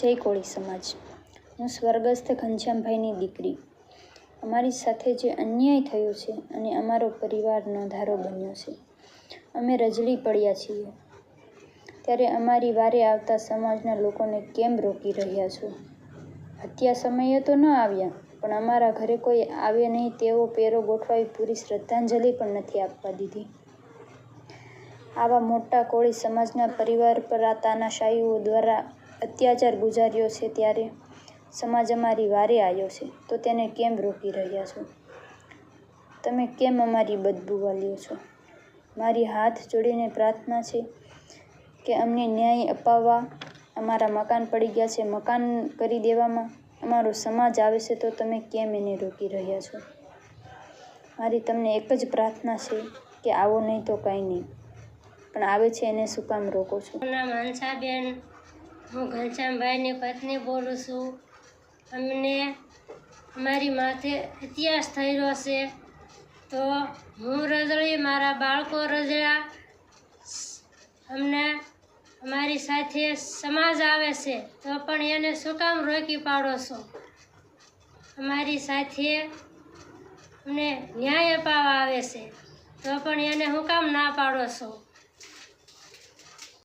જય કોળી સમાજ. હું સ્વર્ગસ્થ ઘનશ્યામભાઈની દીકરી. અમારી સાથે જે અન્યાય થયો છે અને અમારો પરિવાર નોંધારો બન્યો છે. અમે રજળી પડ્યા છીએ. ત્યારે અમારી વારે આવતા સમાજના લોકોને કેમ રોકી રહ્યા છો? હત્યા સમયે તો ન આવ્યા, પણ અમારા ઘરે કોઈ આવે નહીં તેવો પેરો ગોઠવાવી પૂરી શ્રદ્ધાંજલિ પણ નથી આપવા દીધી. આવા મોટા કોળી સમાજના પરિવાર પર આ તાનાશાહીઓ દ્વારા અત્યાચાર ગુજાર્યો છે ત્યારે સમાજ અમારી વારે આવ્યો છે. તો તેને કેમ રોકી રહ્યા છો? તમે કેમ અમારી બદબૂ વાલ્યો છો? મારી હાથ જોડીને પ્રાર્થના છે કે અમને ન્યાય અપાવવા અમારા મકાન પડી ગયા છે. મકાન કરી દેવામાં અમારો સમાજ આવે છે તો તમે કેમ એને રોકી રહ્યા છો? મારી તમને એક જ પ્રાર્થના છે કે આવો નહીં તો કાંઈ નહીં. પણ આવે છે એને શું કામ રોકો છો? હંસાબેન હું ઘનશ્યામભાઈની પત્ની બોલું છું. અમને અમારી માથે ઇતિહાસ રહ્યો છે. તો હું રજળી, મારા બાળકો રજળ્યા. અમને અમારી સાથે સમાજ આવે છે. તો પણ એને શું કામ રોકી પાડો છો? અમારી સાથે અમને ન્યાય અપાવવા આવે છે. તો પણ એને હું કામ ના પાડો છો?